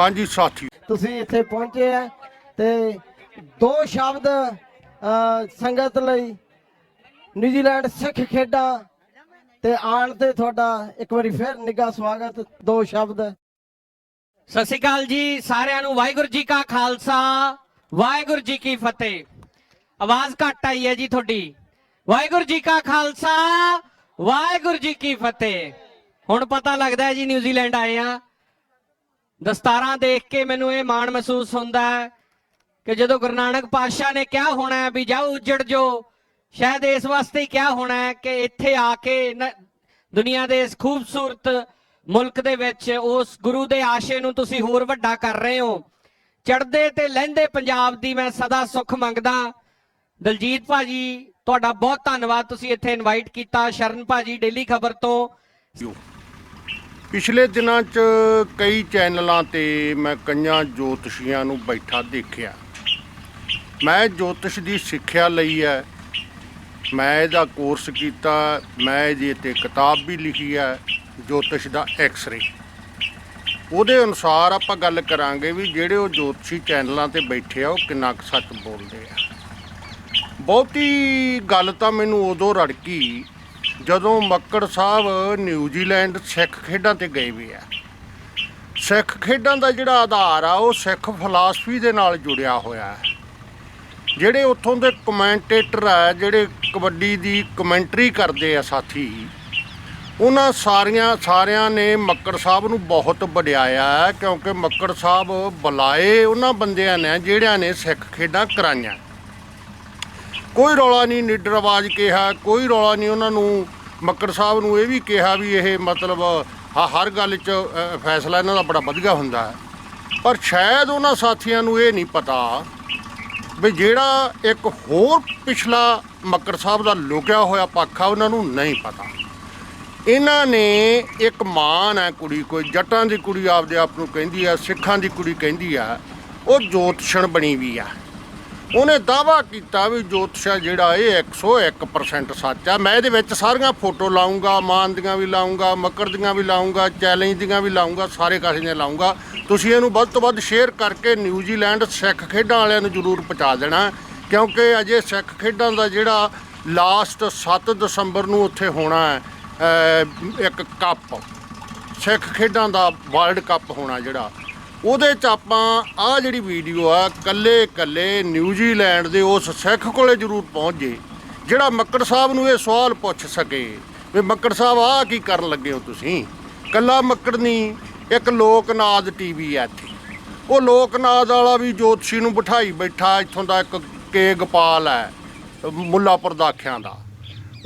ਹਾਂਜੀ ਸਾਥੀ। ਤੁਸੀਂ ਇੱਥੇ ਪਹੁੰਚੇ ਆ ਤੇ ਦੋ ਸ਼ਬਦ ਅ, ਸੰਗਤ ਲਈ ਨਿਊਜ਼ੀਲੈਂਡ ਸਿੱਖ ਖੇਡਾਂ ਤੇ ਆਣ ਤੇ ਤੁਹਾਡਾ ਇੱਕ ਵਾਰੀ ਫਿਰ ਨਿੱਘਾ ਸਵਾਗਤ ਦੋ ਸ਼ਬਦ। ਸਤਿ ਸ਼੍ਰੀ ਅਕਾਲ ਜੀ ਸਾਰਿਆਂ ਨੂੰ ਵਾਹਿਗੁਰੂ ਜੀ ਕਾ ਖਾਲਸਾ ਵਾਹਿਗੁਰੂ ਜੀ ਕੀ ਫਤਿਹ। ਆਵਾਜ਼ ਘੱਟ ਆਈ ਹੈ ਜੀ ਤੁਹਾਡੀ। ਵਾਹਿਗੁਰੂ ਜੀ ਕਾ ਖਾਲਸਾ ਵਾਹਿਗੁਰੂ ਜੀ ਕੀ ਫਤਿਹ। ਹੁਣ ਪਤਾ ਲੱਗਦਾ ਹੈ ਜੀ ਨਿਊਜ਼ੀਲੈਂਡ ਆਏ ਆ। ਦਸਤਾਰਾਂ ਦੇਖ ਕੇ ਮੈਨੂੰ ਇਹ ਮਾਣ ਮਹਿਸੂਸ ਹੁੰਦਾ ਹੈ ਕਿ ਜਦੋਂ ਗੁਰੂ ਨਾਨਕ ਪਾਤਸ਼ਾਹ ਨੇ ਕਿਹਾ ਹੋਣਾ ਵੀ ਜਾਓ ਉੱਜੜ ਜੋ, ਸ਼ਾਇਦ ਇਸ ਵਾਸਤੇ ਹੀ ਕਿਹਾ ਹੋਣਾ ਕਿ ਇੱਥੇ ਆ ਕੇ ਦੁਨੀਆ ਦੇ ਇਸ ਖੂਬਸੂਰਤ ਮੁਲਕ ਦੇ ਵਿੱਚ ਉਸ ਗੁਰੂ ਦੇ ਆਸ਼ੇ ਨੂੰ ਤੁਸੀਂ ਹੋਰ ਵੱਡਾ ਕਰ ਰਹੇ ਹੋ। ਚੜਦੇ ਤੇ ਲਹਿੰਦੇ ਪੰਜਾਬ ਦੀ ਮੈਂ ਸਦਾ ਸੁੱਖ ਮੰਗਦਾ। ਦਲਜੀਤ ਭਾਜੀ, ਤੁਹਾਡਾ ਬਹੁਤ ਧੰਨਵਾਦ, ਤੁਸੀਂ ਇੱਥੇ ਇਨਵਾਈਟ ਕੀਤਾ। ਸ਼ਰਨ ਭਾਜੀ, ਡੇਲੀ ਖਬਰ ਤੋਂ। ਪਿਛਲੇ ਦਿਨਾਂ 'ਚ ਕਈ ਚੈਨਲਾਂ ਤੇ ਮੈਂ ਕਈਆਂ ਜੋਤਸ਼ੀਆਂ ਨੂੰ ਬੈਠਾ ਦੇਖਿਆ। ਮੈਂ ਜੋਤਿਸ਼ ਦੀ ਸਿੱਖਿਆ ਲਈ ਹੈ। ਮੈਂ ਇਹਦਾ ਕੋਰਸ ਕੀਤਾ, ਮੈਂ ਇਹਦੇ ਤੇ ਕਿਤਾਬ ਵੀ ਲਿਖੀ ਹੈ, ਜੋਤਿਸ਼ ਦਾ ਐਕਸ-ਰੇ ਉਹਦੇ ਅਨੁਸਾਰ ਆਪਾਂ ਗੱਲ ਕਰਾਂਗੇ ਵੀ ਜਿਹੜੇ ਉਹ ਜੋਤਸ਼ੀ ਚੈਨਲਾਂ ਤੇ ਬੈਠੇ ਆ, ਉਹ ਕਿੰਨਾ ਕੁ ਸੱਚ ਬੋਲਦੇ ਆ। ਬਹੁਤੀ ਗੱਲ ਤਾਂ ਮੈਨੂੰ ਉਦੋਂ ਰੜਕੀ ਜਦੋਂ ਮੱਕੜ ਸਾਹਿਬ ਨਿਊਜ਼ੀਲੈਂਡ ਸਿੱਖ ਖੇਡਾਂ ਤੇ ਗਏ ਵੀ ਆ। ਸਿੱਖ ਖੇਡਾਂ ਦਾ ਜਿਹੜਾ ਆਧਾਰ ਆ, ਉਹ ਸਿੱਖ ਫਲਸਫੀ ਦੇ ਨਾਲ ਜੁੜਿਆ ਹੋਇਆ ਹੈ। ਜਿਹੜੇ ਉੱਥੋਂ ਦੇ ਕਮੈਂਟੇਟਰ ਆ, ਜਿਹੜੇ ਕਬੱਡੀ ਦੀ ਕਮੈਂਟਰੀ ਕਰਦੇ ਆ ਸਾਥੀ, ਉਹਨਾਂ ਸਾਰੀਆਂ, ਸਾਰਿਆਂ ਨੇ ਮੱਕੜ ਸਾਹਿਬ ਨੂੰ ਬਹੁਤ ਵਡਿਆਇਆ ਹੈ, ਕਿਉਂਕਿ ਮੱਕੜ ਸਾਹਿਬ ਬੁਲਾਏ ਉਹਨਾਂ ਬੰਦਿਆਂ ਨੇ, ਜਿਹੜਿਆਂ ਨੇ ਸਿੱਖ ਖੇਡਾਂ ਕਰਾਈਆਂ। ਕੋਈ ਰੌਲਾ ਨਹੀਂ ਨਿਡਰ ਆਵਾਜ਼ ਕਿਹਾ, ਕੋਈ ਰੌਲਾ ਨਹੀਂ ਉਹਨਾਂ ਨੂੰ। ਮੱਕੜ ਸਾਹਿਬ ਨੂੰ ਇਹ ਵੀ ਕਿਹਾ ਵੀ ਇਹ ਮਤਲਬ ਹ- ਹਰ ਗੱਲ 'ਚ ਫੈਸਲਾ ਇਹਨਾਂ ਦਾ ਬੜਾ ਵਧੀਆ ਹੁੰਦਾ ਹੈ। ਪਰ ਸ਼ਾਇਦ ਉਹਨਾਂ ਸਾਥੀਆਂ ਨੂੰ ਇਹ ਨਹੀਂ ਪਤਾ ਵੀ ਜਿਹੜਾ ਇੱਕ ਹੋਰ ਪਿਛਲਾ ਮੱਕੜ ਸਾਹਿਬ ਦਾ ਲੁਕਿਆ ਹੋਇਆ ਪੱਖ ਆ, ਉਹਨਾਂ ਨੂੰ ਨਹੀਂ ਪਤਾ। ਇਹਨਾਂ ਨੇ ਇੱਕ ਮਾਨ ਹੈ ਕੁੜੀ, ਕੋਈ ਜੱਟਾਂ ਦੀ ਕੁੜੀ ਆਪਦੇ ਆਪ ਨੂੰ ਕਹਿੰਦੀ ਆ ਸਿੱਖਾਂ ਦੀ ਕੁੜੀ ਕਹਿੰਦੀ ਆ ਉਹ ਜੋਤਸ਼ਣ ਬਣੀ ਵੀ ਆ। ਉਹਨੇ ਦਾਵਾ ਕੀਤਾ ਵੀ ਜੋਤਸ਼ਾ ਜਿਹੜਾ ਇਹ 101% ਸੱਚ ਆ। ਮੈਂ ਇਹਦੇ ਵਿੱਚ ਸਾਰੀਆਂ ਫੋਟੋ ਲਾਉਂਗਾ ਮਾਨ ਦੀਆਂ ਵੀ ਲਾਉਂਗਾ ਮੱਕੜ ਦੀਆਂ ਵੀ ਲਾਉਂਗਾ ਚੈਲੰਜ ਦੀਆਂ ਵੀ ਲਾਉਂਗਾ ਸਾਰੇ ਕਾਸੇ ਦੀਆਂ ਲਾਉਂਗਾ ਤੁਸੀਂ ਇਹਨੂੰ ਵੱਧ ਤੋਂ ਵੱਧ ਸ਼ੇਅਰ ਕਰਕੇ ਨਿਊਜ਼ੀਲੈਂਡ ਸਿੱਖ ਖੇਡਾਂ ਵਾਲਿਆਂ ਨੂੰ ਜ਼ਰੂਰ ਪਹੁੰਚਾ ਦੇਣਾ, ਕਿਉਂਕਿ ਅਜੇ ਸਿੱਖ ਖੇਡਾਂ ਦਾ ਜਿਹੜਾ ਲਾਸਟ 7 ਦਸੰਬਰ ਨੂੰ ਉੱਥੇ ਹੋਣਾ ਹੈ ਇੱਕ ਕੱਪ ਸਿੱਖ ਖੇਡਾਂ ਦਾ ਵਰਲਡ ਕੱਪ ਹੋਣਾ ਜਿਹੜਾ। ਉਹਦੇ ਚ ਆਪਾਂ ਆ ਜਿਹੜੀ ਵੀਡੀਓ ਆ, ਕੱਲੇ ਕੱਲੇ ਨਿਊਜ਼ੀਲੈਂਡ ਦੇ ਉਸ ਸਿੱਖ ਕੋਲੇ ਜ਼ਰੂਰ ਪਹੁੰਚ ਜੇ, ਜਿਹੜਾ ਮੱਕੜ ਸਾਹਿਬ ਨੂੰ ਇਹ ਸਵਾਲ ਪੁੱਛ ਸਕੇ ਵੀ ਮੱਕੜ ਸਾਹਿਬ ਆ ਕੀ ਕਰਨ ਲੱਗੇ ਹੋ ਤੁਸੀਂ? ਕੱਲਾ ਮੱਕੜ ਨਹੀਂ ਇੱਕ ਲੋਕਨਾਦ ਟੀਵੀ ਆ ਇੱਥੇ। ਉਹ ਲੋਕਨਾਦ ਵਾਲਾ ਵੀ ਜੋਤਸ਼ੀ ਨੂੰ ਬਿਠਾਈ ਬੈਠਾ, ਇੱਥੋਂ ਦਾ ਇੱਕ ਕੇ ਗੋਪਾਲ ਹੈ, ਮੁੱਲਾਪੁਰ ਦਾ ਦਾ।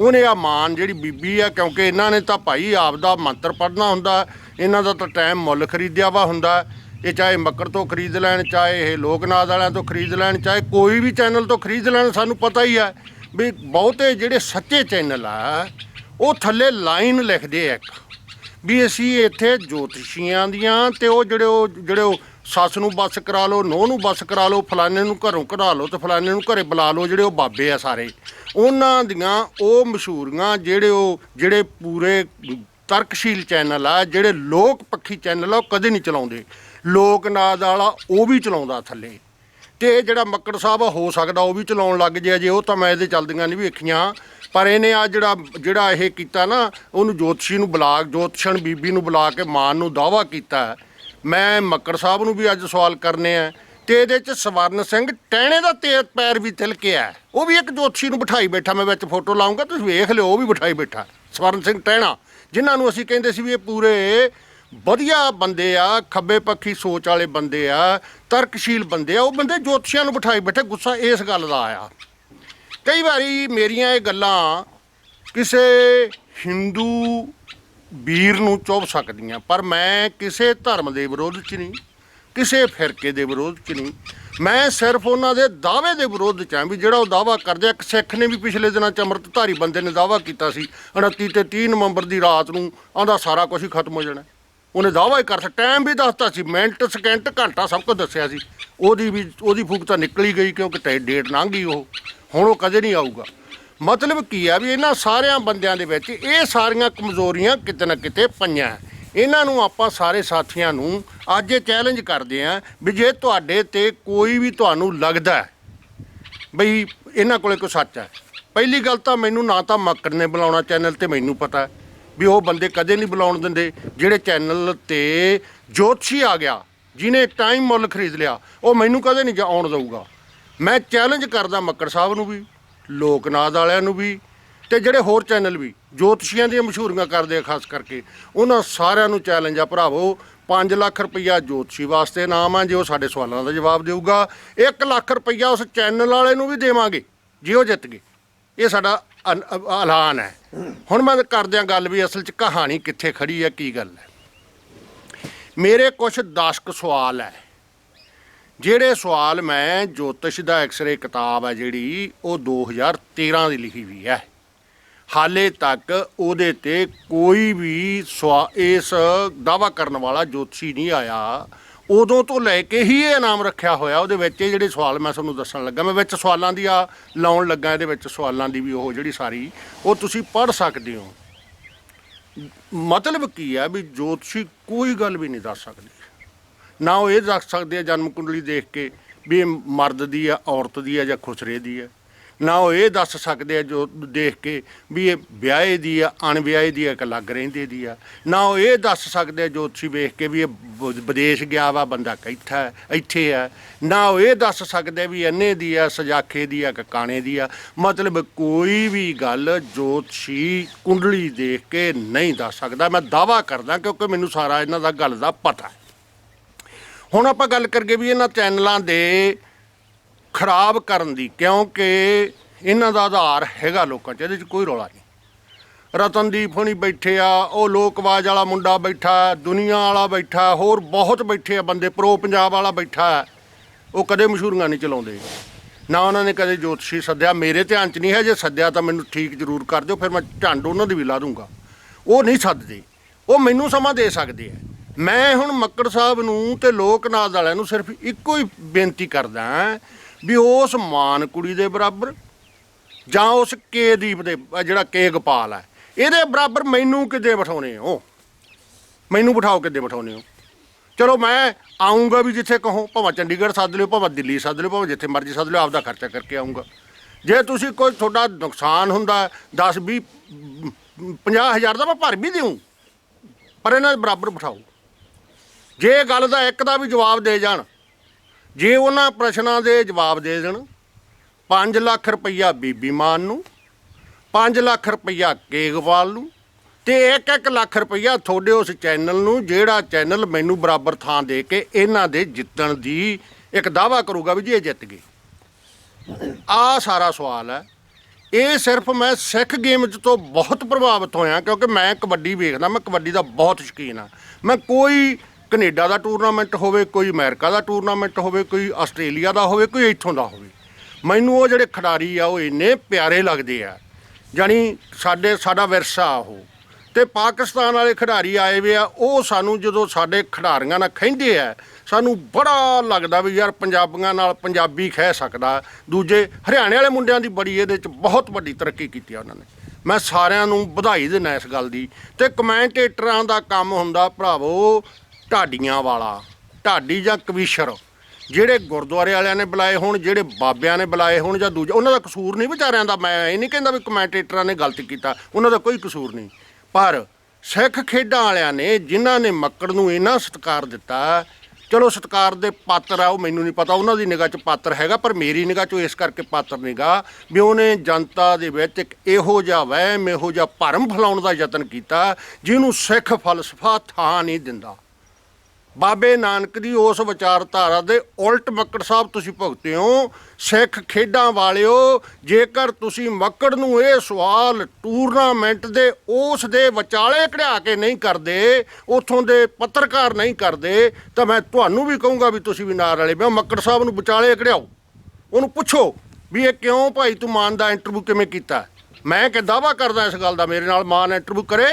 ਉਹਨੇ ਆ ਮਾਨ ਜਿਹੜੀ ਬੀਬੀ ਆ, ਕਿਉਂਕਿ ਇਹਨਾਂ ਨੇ ਤਾਂ ਭਾਈ ਆਪਦਾ ਮੰਤਰ ਪੜਨਾ ਹੁੰਦਾ, ਇਹਨਾਂ ਦਾ ਤਾਂ ਟਾਈਮ ਮੁੱਲ ਖਰੀਦਿਆ ਵਾ ਹੁੰਦਾ। ਇਹ ਚਾਹੇ ਮੱਕੜ ਤੋਂ ਖਰੀਦ ਲੈਣ, ਚਾਹੇ ਇਹ ਲੋਕਨਾਥ ਵਾਲਿਆਂ ਤੋਂ ਖਰੀਦ ਲੈਣ, ਚਾਹੇ ਕੋਈ ਵੀ ਚੈਨਲ ਤੋਂ ਖਰੀਦ ਲੈਣ, ਸਾਨੂੰ ਪਤਾ ਹੀ ਆ ਵੀ ਬਹੁਤੇ ਜਿਹੜੇ ਸੱਚੇ ਚੈਨਲ ਆ, ਉਹ ਥੱਲੇ ਲਾਈਨ ਲਿਖਦੇ ਆ ਇੱਕ। ਵੀ ਅਸੀਂ ਇੱਥੇ ਜੋਤਸ਼ੀਆਂ ਦੀਆਂ ਤੇ ਉਹ ਜਿਹੜੇ ਉਹ ਜਿਹੜੇ ਉਹ ਸੱਸ ਨੂੰ ਬੱਸ ਕਰਾ ਲਓ, ਨੋਹ ਨੂੰ ਬੱਸ ਕਰਾ ਲਓ, ਫਲਾਣੇ ਨੂੰ ਘਰੋਂ ਕਢਾ ਲਓ ਤੇ ਫਲਾਣੇ ਨੂੰ ਘਰੇ ਬੁਲਾ ਲਓ ਜਿਹੜੇ ਉਹ ਬਾਬੇ ਆ ਸਾਰੇ। ਉਹਨਾਂ ਦੀਆਂ ਉਹ ਮਸ਼ਹੂਰੀਆਂ ਜਿਹੜੇ ਉਹ, ਜਿਹੜੇ ਪੂਰੇ ਤਰਕਸ਼ੀਲ ਚੈਨਲ ਆ, ਜਿਹੜੇ ਲੋਕ ਪੱਖੀ ਚੈਨਲ ਆ, ਉਹ ਕਦੇ ਨਹੀਂ ਚਲਾਉਂਦੇ। ਲੋਕ ਲੋਕਨਾਦ ਵਾਲਾ ਉਹ ਵੀ ਚਲਾਉਂਦਾ ਥੱਲੇ। ਤੇ ਇਹ ਜਿਹੜਾ ਮੱਕੜ ਸਾਹਿਬ ਆ, ਹੋ ਸਕਦਾ ਉਹ ਵੀ ਚਲਾਉਣ ਲੱਗ ਜੇ ਅਜੇ ਉਹ ਤਾਂ ਮੈਂ ਇਹਦੇ ਚੱਲਦੀਆਂ ਨਹੀਂ ਵੇਖੀਆਂ। ਪਰ ਇਹਨੇ ਆ ਜਿਹੜਾ ਜਿਹੜਾ ਇਹ ਕੀਤਾ ਨਾ ਉਹਨੂੰ ਜੋਤਸ਼ੀ ਨੂੰ ਬੁਲਾ ਜੋਤਸ਼ਣ ਬੀਬੀ ਨੂੰ ਬੁਲਾ ਕੇ ਮਾਨ ਨੂੰ ਦਾਵਾ ਕੀਤਾ। ਮੈਂ ਮੱਕੜ ਸਾਹਿਬ ਨੂੰ ਵੀ ਅੱਜ ਸਵਾਲ ਕਰਨੇ ਆ। ਤੇ ਇਹਦੇ ਚ ਸਵਰਨ ਸਿੰਘ ਟਹਿਣੇ ਦਾ ਤੇ ਪੈਰ ਵੀ ਤਿਲਕਿਆ ਉਹ ਵੀ ਇੱਕ ਜੋਤਸ਼ੀ ਨੂੰ ਬਿਠਾਈ ਬੈਠਾ ਮੈਂ ਵਿੱਚ ਫੋਟੋ ਲਾਉਂਗਾ ਤੁਸੀਂ ਵੇਖ ਲਿਓ ਉਹ ਵੀ ਬਿਠਾਈ ਬੈਠਾ। ਸਵਰਨ ਸਿੰਘ ਟਹਿਣਾ ਜਿਨ੍ਹਾਂ ਨੂੰ ਅਸੀਂ ਕਹਿੰਦੇ ਸੀ ਵੀ ਇਹ ਪੂਰੇ ਵਧੀਆ ਬੰਦੇ ਆ, ਖੱਬੇ ਪੱਖੀ ਸੋਚ ਵਾਲੇ ਬੰਦੇ ਆ, ਤਰਕਸ਼ੀਲ ਬੰਦੇ ਆ, ਉਹ ਬੰਦੇ ਜੋਤਸ਼ੀਆਂ ਨੂੰ ਬਿਠਾਈ ਬੈਠੇ, ਗੁੱਸਾ ਇਸ ਗੱਲ ਦਾ ਆਇਆ। ਕਈ ਵਾਰੀ ਮੇਰੀਆਂ ਇਹ ਗੱਲਾਂ ਕਿਸੇ ਹਿੰਦੂ ਵੀਰ ਨੂੰ ਚੁੱਭ ਸਕਦੀਆਂ, ਪਰ ਮੈਂ ਕਿਸੇ ਧਰਮ ਦੇ ਵਿਰੋਧ 'ਚ ਨਹੀਂ, ਕਿਸੇ ਫਿਰਕੇ ਦੇ ਵਿਰੋਧ 'ਚ ਨਹੀਂ। ਮੈਂ ਸਿਰਫ ਉਹਨਾਂ ਦੇ ਦਾਅਵੇ ਦੇ ਵਿਰੋਧ 'ਚ ਹਾਂ ਵੀ ਜਿਹੜਾ ਉਹ ਦਾਅਵਾ ਕਰਦੇ ਆ, ਇੱਕ ਸਿੱਖ ਨੇ ਵੀ ਪਿਛਲੇ ਦਿਨਾਂ 'ਚ ਅੰਮ੍ਰਿਤਧਾਰੀ ਬੰਦੇ ਨੇ ਦਾਅਵਾ ਕੀਤਾ ਸੀ 29 ਤੇ 30 ਨਵੰਬਰ ਦੀ ਰਾਤ ਨੂੰ ਆਂਦਾ ਸਾਰਾ ਕੁਝ ਹੀ ਖਤਮ ਹੋ ਜਾਣਾ। ਉਹਨੇ ਦਾਅਵਾ ਹੀ ਕਰ ਕਰਤਾ ਟਾਈਮ ਵੀ ਦੱਸਤਾ ਸੀ, ਮਿੰਟ ਸਕਿੰਟ ਘੰਟਾ ਸਭ ਕੁਝ ਦੱਸਿਆ ਸੀ। ਉਹਦੀ ਵੀ, ਉਹਦੀ ਫੂਕ ਤਾਂ ਨਿਕਲੀ ਗਈ ਕਿਉਂਕਿ ਟੈ ਡੇਟ ਲੰਘ ਗਈ ਉਹ। ਹੁਣ ਉਹ ਕਦੇ ਨਹੀਂ ਆਊਗਾ। ਮਤਲਬ ਕੀ ਆ ਵੀ ਇਹਨਾਂ ਸਾਰਿਆਂ ਬੰਦਿਆਂ ਦੇ ਵਿੱਚ ਇਹ ਸਾਰੀਆਂ ਕਮਜ਼ੋਰੀਆਂ ਕਿਤੇ ਨਾ ਕਿਤੇ ਪਈਆਂ ਇਹਨਾਂ ਨੂੰ ਆਪਾਂ ਸਾਰੇ ਸਾਥੀਆਂ ਨੂੰ ਅੱਜ ਇਹ ਚੈਲੰਜ ਕਰਦੇ ਆਂ ਵੀ ਜੇ ਤੁਹਾਡੇ ਤੇ ਕੋਈ ਵੀ ਤੁਹਾਨੂੰ ਲੱਗਦਾ ਬਈ ਇਹਨਾਂ ਕੋਲੇ ਕੋਈ ਸੱਚ ਹੈ। ਪਹਿਲੀ ਗੱਲ ਤਾਂ ਮੈਨੂੰ ਨਾ ਤਾਂ ਮੱਕੜ ਨੇ ਬੁਲਾਉਣਾ ਚੈਨਲ ਤੇ, ਮੈਨੂੰ ਪਤਾ ਹੈ। ਵੀ ਉਹ ਬੰਦੇ ਕਦੇ ਨਹੀਂ ਬੁਲਾਉਣ ਦਿੰਦੇ, ਜਿਹੜੇ ਚੈਨਲ ਤੇ ਜੋਤਸ਼ੀ ਆ ਗਿਆ, ਜਿਹਨੇ ਟਾਈਮ ਮੁੱਲ ਖਰੀਦ ਲਿਆ, ਉਹ ਮੈਨੂੰ ਕਦੇ ਨਹੀਂ ਜਾ- ਆਉਣ ਦਊਗਾ। ਮੈਂ ਚੈਲੰਜ ਕਰਦਾ ਮੱਕੜ ਸਾਹਿਬ ਨੂੰ ਵੀ, ਲੋਕਨਾਥ ਵਾਲਿਆਂ ਨੂੰ ਵੀ, ਤੇ ਜਿਹੜੇ ਹੋਰ ਚੈਨਲ ਵੀ, ਜੋਤਸ਼ੀਆਂ ਦੀਆਂ ਮਸ਼ਹੂਰੀਆਂ ਕਰਦੇ ਆ ਖਾਸ ਕਰਕੇ, ਉਹਨਾਂ ਸਾਰਿਆਂ ਨੂੰ ਚੈਲੰਜ ਆ, ਭਰਾਵੋ 5 ਲੱਖ ਰੁਪਈਆ ਜੋਤਸ਼ੀ ਵਾਸਤੇ ਇਨਾਮ ਆ, ਜੇ ਉਹ ਸਾਡੇ ਸਵਾਲਾਂ ਦਾ ਜਵਾਬ ਦੇਊਗਾ 1 ਲੱਖ ਰੁਪਈਆ ਉਸ ਚੈਨਲ ਵਾਲੇ ਨੂੰ ਵੀ ਦੇਵਾਂਗੇ, ਜੇ ਉਹ ਜਿੱਤ ਗਏ। ਇਹ ਸਾਡਾ ਅਨ- ਅ- ਐਲਾਨ ਹੈ। ਹੁਣ ਮੈਂ ਕਰਦਿਆਂ ਗੱਲ ਵੀ ਅਸਲ 'ਚ ਕਹਾਣੀ ਕਿੱਥੇ ਖੜੀ ਹੈ, ਕੀ ਗੱਲ ਹੈ। ਮੇਰੇ ਕੁਝ 10 ਕੁ ਸਵਾਲ ਹੈ। ਜਿਹੜੇ ਸਵਾਲ ਮੈਂ ਜੋਤਿਸ਼ ਦਾ ਐਕਸਰੇ ਕਿਤਾਬ ਹੈ ਜਿਹੜੀ, ਉਹ 2013 ਦੀ ਲਿਖੀ ਹੋਈ ਹੈ। ਹਾਲੇ ਤੱਕ ਉਹਦੇ ਤੇ ਕੋਈ ਵੀ ਸਵਾ, ਇਸ ਦਾਵਾ ਕਰਨ ਵਾਲਾ ਜੋਤਸ਼ੀ ਨਹੀਂ ਆਇਆ। ਉਦੋਂ ਤੋਂ ਲੈ ਕੇ ਹੀ ਇਹ ਇਨਾਮ ਰੱਖਿਆ ਹੋਇਆ ਉਹਦੇ ਵਿੱਚ ਇਹ ਜਿਹੜੇ ਸਵਾਲ ਮੈਂ ਤੁਹਾਨੂੰ ਦੱਸਣ ਲੱਗਾ, ਮੈਂ ਵਿੱਚ ਸਵਾਲਾਂ ਦੀ ਆ ਲਾਉਣ ਲੱਗਾ, ਇਹਦੇ ਵਿੱਚ ਸਵਾਲਾਂ ਦੀ ਵੀ ਉਹ ਜਿਹੜੀ ਸਾਰੀ, ਉਹ ਤੁਸੀਂ ਪੜ੍ਹ ਸਕਦੇ ਹੋ। ਮਤਲਬ ਕੀ ਹੈ ਵੀ ਜੋਤਸ਼ੀ ਕੋਈ ਗੱਲ ਵੀ ਨਹੀਂ ਦੱਸ ਸਕਦੀ। ਨਾ ਉਹ ਇਹ ਦੱਸ ਸਕਦੇ ਆ ਜਨਮ ਕੁੰਡਲੀ ਦੇਖ ਕੇ ਵੀ ਇਹ ਮਰਦ ਦੀ ਆ, ਔਰਤ ਦੀ ਆ ਜਾਂ ਖੁਸਰੇ ਦੀ ਆ। ਨਾ ਉਹ ਇਹ ਦੱਸ ਸਕਦੇ ਆ ਜੋ ਦੇਖ ਕੇ ਵੀ ਇਹ ਵਿਆਹੇ ਦੀ ਆ, ਅਣਵਿਆਹੇ ਦੀ ਆ ਕਿ ਲੱਗ ਰਹਿੰਦੇ ਦੀ ਆ। ਨਾ ਉਹ ਇਹ ਦੱਸ ਸਕਦੇ ਆ ਜੋਤਸ਼ੀ ਵੇਖ ਕੇ ਵੀ ਇਹ ਬ- ਵਿਦੇਸ਼ ਗਿਆ ਵਾ, ਬੰਦਾ ਕਿੱਥਾ ਇੱਥੇ ਆ। ਨਾ ਉਹ ਇਹ ਦੱਸ ਸਕਦੇ ਵੀ ਇੰਨੇ ਦੀ ਆ, ਸਜਾਖੇ ਦੀ ਆ ਕਿ ਕਾਣੇ ਦੀ ਆ। ਮਤਲਬ ਕੋਈ ਵੀ ਗੱਲ ਜੋਤਸ਼ੀ ਕੁੰਡਲੀ ਦੇਖ ਕੇ ਨਹੀਂ ਦੱਸ ਸਕਦਾ। ਮੈਂ ਦਾਵਾ ਕਰਦਾ ਕਿਉਂਕਿ ਮੈਨੂੰ ਸਾਰਾ ਇਹਨਾਂ ਦਾ ਗੱਲ ਦਾ ਪਤਾ ਹੈ। ਹੁਣ ਆਪਾਂ ਗੱਲ ਕਰਗੇ ਵੀ ਇਹਨਾਂ ਚੈਨਲਾਂ ਦੇ ਖਰਾਬ ਕਰਨ ਦੀ, ਕਿਉਂਕਿ ਇਹਨਾਂ ਦਾ ਆਧਾਰ ਹੈਗਾ ਲੋਕਾਂ 'ਚ, ਇਹਦੇ 'ਚ ਕੋਈ ਰੌਲਾ ਨਹੀਂ। ਰਤਨਦੀਪ ਹੋਣੀ ਬੈਠੇ ਆ, ਉਹ ਲੋਕਵਾਜ ਵਾਲਾ ਮੁੰਡਾ ਬੈਠਾ, ਦੁਨੀਆ ਵਾਲਾ ਬੈਠਾ, ਹੋਰ ਬਹੁਤ ਬੈਠੇ ਆ ਬੰਦੇ, ਪ੍ਰੋ ਪੰਜਾਬ ਵਾਲਾ ਬੈਠਾ, ਉਹ ਕਦੇ ਮਸ਼ਹੂਰੀਆਂ ਨਹੀਂ ਚਲਾਉਂਦੇ। ਨਾ ਉਹਨਾਂ ਨੇ ਕਦੇ ਜੋਤਸ਼ੀ ਸੱਦਿਆ, ਮੇਰੇ ਧਿਆਨ 'ਚ ਨਹੀਂ ਹੈ, ਜੇ ਸੱਦਿਆ ਤਾਂ ਮੈਨੂੰ ਠੀਕ ਜ਼ਰੂਰ ਕਰ ਦਿਓ, ਫਿਰ ਮੈਂ ਝੰਡ ਉਹਨਾਂ ਦੀ ਵੀ ਲਾ ਦੂੰਗਾ। ਉਹ ਨਹੀਂ ਸੱਦਦੇ, ਉਹ ਮੈਨੂੰ ਸਮਾਂ ਦੇ ਸਕਦੇ ਆ। ਮੈਂ ਹੁਣ ਮੱਕੜ ਸਾਹਿਬ ਨੂੰ ਤੇ ਲੋਕਨਾਥ ਵਾਲਿਆਂ ਨੂੰ ਸਿਰਫ ਇੱਕੋ ਹੀ ਬੇਨਤੀ ਕਰਦਾ ਵੀ ਉਸ ਮਾਨ ਕੁੜੀ ਦੇ ਬਰਾਬਰ ਜਾਂ ਉਸ ਕੇ ਦੀਪ ਦੇ, ਅਹ ਜਿਹੜਾ ਕੇ ਗੋਪਾਲ ਹੈ, ਇਹਦੇ ਬਰਾਬਰ ਮੈਨੂੰ ਕਿੱਦੇ ਬਿਠਾਉਣੇ ਹੋ? ਮੈਨੂੰ ਬਿਠਾਓ ਕਿੱਦੇ ਬਿਠਾਉਣੇ ਹੋ? ਚਲੋ ਮੈਂ ਆਉਂਗਾ ਵੀ ਜਿੱਥੇ ਕਹੋ, ਭਾਵੇਂ ਚੰਡੀਗੜ੍ਹ ਸੱਦ ਲਿਓ, ਭਾਵੇਂ ਦਿੱਲੀ ਸੱਦ ਲਿਓ, ਭਾਵੇਂ ਜਿੱਥੇ ਮਰਜ਼ੀ ਸੱਦ ਲਿਓ, ਆਪਦਾ ਖਰਚਾ ਕਰਕੇ ਆਉਂਗਾ ਜੇ ਤੁਸੀਂ ਕੋਈ ਤੁਹਾਡਾ ਨੁਕਸਾਨ ਹੁੰਦਾ 10 20 50 ਹਜ਼ਾਰ ਦਾ ਮੈਂ ਭਰ ਵੀ ਦਿਉ ਪਰ ਇਹਨਾਂ ਦੇ ਬਰਾਬਰ ਬਿਠਾਓ। ਜੇ ਇਹ ਗੱਲ ਦਾ ਇੱਕ ਦਾ ਵੀ ਜਵਾਬ ਦੇ ਜਾਣ ਜੇ ਉਹਨਾਂ ਪ੍ਰਸ਼ਨਾਂ ਦੇ ਜਵਾਬ ਦੇ ਦੇਣ 5 ਲੱਖ ਰੁਪਈਆ ਬੀਬੀ ਮਾਨ ਨੂੰ 5 ਲੱਖ ਰੁਪਈਆ ਕੇਗਵਾਲ ਨੂੰ ਤੇ 1-1 ਲੱਖ ਰੁਪਈਆ ਤੁਹਾਡੇ ਉਸ ਚੈਨਲ ਨੂੰ ਜਿਹੜਾ ਚੈਨਲ ਮੈਨੂੰ ਬਰਾਬਰ ਥਾਂ ਦੇ ਕੇ ਇਹਨਾਂ ਦੇ ਜਿੱਤਣ ਦੀ ਇੱਕ ਦਾਵਾ ਕਰੂਗਾ ਵੀ ਜੀ ਇਹ ਜਿੱਤ ਗਏ। ਆ ਸਾਰਾ ਸਵਾਲ ਹੈ। ਇਹ ਸਿਰਫ ਮੈਂ ਸਿੱਖ ਗੇਮਜ਼ ਤੋਂ ਬਹੁਤ ਪ੍ਰਭਾਵਿਤ ਹੋਇਆ ਕਿਉਂਕਿ ਮੈਂ ਕਬੱਡੀ ਵੇਖਦਾ, ਮੈਂ ਕਬੱਡੀ ਦਾ ਬਹੁਤ ਸ਼ੌਕੀਨ ਆ ਮੈਂ ਕੋਈ ਕੈਨੇਡਾ ਦਾ ਟੂਰਨਾਮੈਂਟ ਹੋਵੇ, ਕੋਈ ਅਮਰੀਕਾ ਦਾ ਟੂਰਨਾਮੈਂਟ ਹੋਵੇ, ਕੋਈ ਆਸਟ੍ਰੇਲੀਆ ਦਾ ਹੋਵੇ, ਕੋਈ ਇੱਥੋਂ ਦਾ ਹੋਵੇ, ਮੈਨੂੰ ਉਹ ਜਿਹੜੇ ਖਿਡਾਰੀ ਆ, ਉਹ ਇੰਨੇ ਪਿਆਰੇ ਲੱਗਦੇ ਆ, ਜਾਣੀ ਸਾਡੇ, ਸਾਡਾ ਵਿਰਸਾ ਉਹ। ਤੇ ਪਾਕਿਸਤਾਨ ਵਾਲੇ ਖਿਡਾਰੀ ਆਏ ਵੇ ਆ, ਉਹ ਸਾਨੂੰ ਜਦੋਂ ਸਾਡੇ ਖਿਡਾਰੀਆਂ ਨਾਲ ਖਹਿੰਦੇ ਆ, ਸਾਨੂੰ ਬੜਾ ਲੱਗਦਾ ਵੀ ਯਾਰ ਪੰਜਾਬੀਆਂ ਨਾਲ ਪੰਜਾਬੀ ਖਹਿ ਸਕਦਾ। ਦੂਜੇ ਹਰਿਆਣੇ ਵਾਲੇ ਮੁੰਡਿਆਂ ਦੀ ਬੜੀ ਇਹਦੇ ਚ ਬਹੁਤ ਵੱਡੀ ਤਰੱਕੀ ਕੀਤੀ ਆ ਉਹਨਾਂ ਨੇ। ਮੈਂ ਸਾਰਿਆਂ ਨੂੰ ਵਧਾਈ ਦਿੰਦਾ ਇਸ ਗੱਲ ਦੀ। ਤੇ ਕਮੈਂਟੇਟਰਾਂ ਦਾ ਕੰਮ ਹੁੰਦਾ, ਭਰਾਵੋ ਢਾਡੀਆਂ ਵਾਲਾ, ਢਾਡੀ ਜਾਂ ਕਵੀਸ਼ਰ, ਜਿਹੜੇ ਗੁਰਦੁਆਰੇ ਵਾਲਿਆਂ ਨੇ ਬੁਲਾਏ ਹੋਣ, ਜਿਹੜੇ ਬਾਬਿਆਂ ਨੇ ਬੁਲਾਏ ਹੋਣ ਜਾਂ ਦੂਜੇ, ਉਹਨਾਂ ਦਾ ਕਸੂਰ ਨਹੀਂ ਵਿਚਾਰਿਆਂ ਦਾ, ਮੈਂ ਇਹ ਨਹੀਂ ਕਹਿੰਦਾ ਵੀ ਕਮੈਂਟੇਟਰਾਂ ਨੇ ਗਲਤ ਕੀਤਾ, ਉਹਨਾਂ ਦਾ ਕੋਈ ਕਸੂਰ ਨਹੀਂ। ਪਰ ਸਿੱਖ ਖੇਡਾਂ ਵਾਲਿਆਂ ਨੇ, ਜਿਨ੍ਹਾਂ ਨੇ ਮੱਕੜ ਨੂੰ ਇੰਨਾ ਸਤਿਕਾਰ ਦਿੱਤਾ, ਚਲੋ ਸਤਿਕਾਰ ਦੇ ਪਾਤਰ ਆ, ਉਹ ਮੈਨੂੰ ਨਹੀਂ ਪਤਾ, ਉਹਨਾਂ ਦੀ ਨਿਗਾਹ 'ਚ ਪਾਤਰ ਹੈਗਾ, ਪਰ ਮੇਰੀ ਨਿਗਾਹ 'ਚ ਇਸ ਕਰਕੇ ਪਾਤਰ ਨਹੀਂਗਾ ਵੀ ਉਹਨੇ ਜਨਤਾ ਦੇ ਵਿੱਚ ਇੱਕ ਇਹੋ ਜਿਹਾ ਵਹਿਮ, ਇਹੋ ਜਿਹਾ ਭਰਮ ਫੈਲਾਉਣ ਦਾ ਯਤਨ ਕੀਤਾ, ਜਿਹਨੂੰ ਸਿੱਖ ਫਲਸਫਾ ਥਾਂ ਨਹੀਂ ਦਿੰਦਾ। ਬਾਬੇ ਨਾਨਕ ਦੀ ਉਸ ਵਿਚਾਰਧਾਰਾ ਦੇ ਉਲਟ ਮੱਕੜ ਸਾਹਿਬ ਤੁਸੀਂ ਭੁਗਤੇ ਹੋ, ਸਿੱਖ ਖੇਡਾਂ ਵਾਲਿਓ, ਜੇਕਰ ਤੁਸੀਂ ਮੱਕੜ ਨੂੰ ਇਹ ਸਵਾਲ ਟੂਰਨਾਮੈਂਟ ਦੇ ਉਸ ਦੇ ਵਿਚਾਲੇ ਕਢਾ ਕੇ ਨਹੀਂ ਕਰਦੇ, ਉਥੋਂ ਦੇ ਪੱਤਰਕਾਰ ਨਹੀਂ ਕਰਦੇ, ਤਾਂ ਮੈਂ ਤੁਹਾਨੂੰ ਵੀ ਕਹੂੰਗਾ ਵੀ ਤੁਸੀਂ ਵੀ ਨਾਲ ਵਾਲੇ ਬਿਓ ਮੱਕੜ ਸਾਹਿਬ ਨੂੰ ਵਿਚਾਲੇ ਕਢਾਓ। ਉਹਨੂੰ ਪੁੱਛੋ ਵੀ ਇਹ ਕਿਉਂ ਭਾਈ ਤੂੰ ਮਾਨ ਦਾ ਇੰਟਰਵਿਊ ਕਿਵੇਂ ਕੀਤਾ? ਮੈਂ ਕਿ ਦਾਵਾ ਕਰਦਾ ਇਸ ਗੱਲ ਦਾ? ਮੇਰੇ ਨਾਲ ਮਾਨ ਇੰਟਰਵਿਊ ਕਰੇ।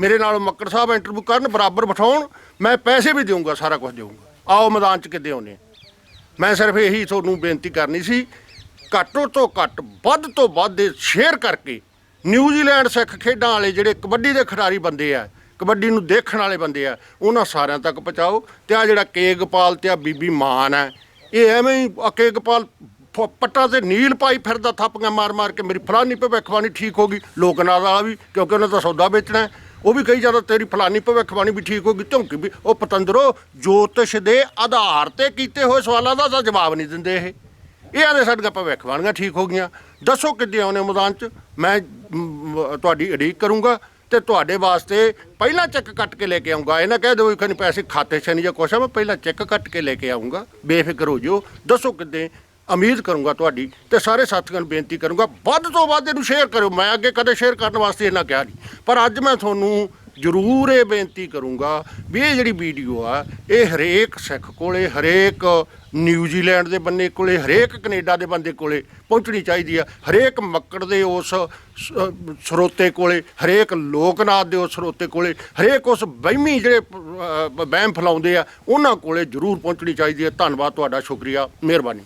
ਮੇਰੇ ਨਾਲ ਮੱਕੜ ਸਾਹਿਬ ਇੰਟਰਵਿਊ ਕਰਨ, ਬਰਾਬਰ ਬਿਠਾਉਣ, ਮੈਂ ਪੈਸੇ ਵੀ ਦੇਵਾਂਗਾ ਸਾਰਾ ਕੁਝ ਦੇਵਾਂਗਾ ਆਓ ਮੈਦਾਨ 'ਚ ਕਿੱਦੇ ਆਉਨੇ ਮੈਂ ਸਿਰਫ ਇਹੀ ਤੁਹਾਨੂੰ ਬੇਨਤੀ ਕਰਨੀ ਸੀ, ਘੱਟੋ ਤੋਂ ਘੱਟ, ਵੱਧ ਤੋਂ ਵੱਧ ਸ਼ੇਅਰ ਕਰਕੇ ਨਿਊਜ਼ੀਲੈਂਡ ਸਿੱਖ ਖੇਡਾਂ ਵਾਲੇ ਜਿਹੜੇ ਕਬੱਡੀ ਦੇ ਖਿਡਾਰੀ ਬੰਦੇ ਆ, ਕਬੱਡੀ ਨੂੰ ਦੇਖਣ ਵਾਲੇ ਬੰਦੇ ਆ, ਉਹਨਾਂ ਸਾਰਿਆਂ ਤੱਕ ਪਹੁੰਚਾਓ। ਤੇ ਆ ਜਿਹੜਾ ਕੇਗਪਾਲ ਤੇ ਆ ਬੀਬੀ ਮਾਨ ਹੈ ਇਹ ਐਵੇਂ ਹੀ ਆ ਕੇਗਪਾਲ ਫ- ਪੱਟਾਂ ਤੇ ਨੀਲ ਪਾਈ ਫਿਰਦਾ, ਥਾਪੀਆਂ ਮਾਰ ਮਾਰ ਕੇ ਮੇਰੀ ਫਲਾਨੀ ਭਵਿੱਖਬਾਣੀ ਠੀਕ ਹੋ ਗਈ। ਲੋਕ ਨਾਲ ਵਾਲਾ ਵੀ, ਕਿਉਂਕਿ ਉਹਨਾਂ ਦਾ ਸੌਦਾ ਵੇਚਣਾ ਹੈ। ਉਹ ਵੀ ਕਹੀ ਜਾਂਦਾ, ਤੇਰੀ ਫਲਾਨੀ ਭਵਿੱਖਬਾਣੀ ਵੀ ਠੀਕ ਹੋ ਗਈ ਧਮਕੀ ਵੀ ਉਹ ਪਤੰਦਰੋ, ਜੋਤਿਸ਼ ਦੇ ਆਧਾਰ ਤੇ ਕੀਤੇ ਹੋਏ ਸਵਾਲਾਂ ਦਾ ਤਾਂ ਜਵਾਬ ਨਹੀਂ ਦਿੰਦੇ ਇਹ। ਇਹ ਆਦੇ ਸਾਡੀਆਂ ਭਵਿੱਖਬਾਣੀਆਂ ਠੀਕ ਹੋ ਗਈਆਂ। ਦੱਸੋ ਕਿੱਦੇ ਆਉਣੇ ਮੈਦਾਨ 'ਚ? ਮੈਂ ਤੁਹਾਡੀ ਉਡੀਕ ਕਰੂੰਗਾ ਤੇ ਤੁਹਾਡੇ ਵਾਸਤੇ ਪਹਿਲਾਂ ਚੈੱਕ ਕੱਟ ਕੇ ਲੈ ਕੇ ਆਉਂਗਾ। ਇਹ ਨਾ ਕਹਿ ਦਿਓ ਕਿ ਪੈਸੇ ਖਾਤੇ 'ਚ ਨਹੀਂ ਜਾਂ ਕੁਛ ਆ, ਮੈਂ ਪਹਿਲਾਂ ਚੈੱਕ ਕੱਟ ਕੇ ਲੈ ਕੇ ਆਉਂਗਾ। ਬੇਫਿਕਰ ਹੋ ਜਿਓ। ਦੱਸੋ ਕਿੱਦੇ ਉਮੀਦ ਕਰੂੰਗਾ ਤੁਹਾਡੀ ਤੇ ਸਾਰੇ ਸਾਥੀਆਂ ਨੂੰ ਬੇਨਤੀ ਕਰੂੰਗਾ ਵੱਧ ਤੋਂ ਵੱਧ ਇਹਨੂੰ ਸ਼ੇਅਰ ਕਰਿਓ। ਮੈਂ ਅੱਗੇ ਕਦੇ ਸ਼ੇਅਰ ਕਰਨ ਵਾਸਤੇ ਇਹਨਾਂ ਕਿਹਾ ਨਹੀਂ। ਪਰ ਅੱਜ ਮੈਂ ਤੁਹਾਨੂੰ ਜ਼ਰੂਰ ਇਹ ਬੇਨਤੀ ਕਰੂੰਗਾ ਵੀ ਇਹ ਜਿਹੜੀ ਵੀਡੀਓ ਆ ਇਹ ਹਰੇਕ ਸਿੱਖ ਕੋਲੇ ਹਰੇਕ ਨਿਊਜ਼ੀਲੈਂਡ ਦੇ ਬੰਦੇ ਕੋਲੇ ਹਰੇਕ ਕੈਨੇਡਾ ਦੇ ਬੰਦੇ ਕੋਲੇ ਪਹੁੰਚਣੀ ਚਾਹੀਦੀ ਆ। ਹਰੇਕ ਮੱਕੜ ਦੇ ਉਸ ਸਰੋਤੇ ਕੋਲੇ ਹਰੇਕ ਲੋਕਨਾਥ ਦੇ ਉਸ ਸਰੋਤੇ ਕੋਲੇ ਹਰੇਕ ਉਸ ਵਹਿਮੀ ਜਿਹੜੇ ਅਹ, ਵਹਿਮ ਫੈਲਾਉਂਦੇ ਆ ਉਹਨਾਂ ਕੋਲੇ ਜ਼ਰੂਰ ਪਹੁੰਚਣੀ ਚਾਹੀਦੀ ਹੈ ਧੰਨਵਾਦ ਤੁਹਾਡਾ ਸ਼ੁਕਰੀਆ ਮਿਹਰਬਾਨੀ।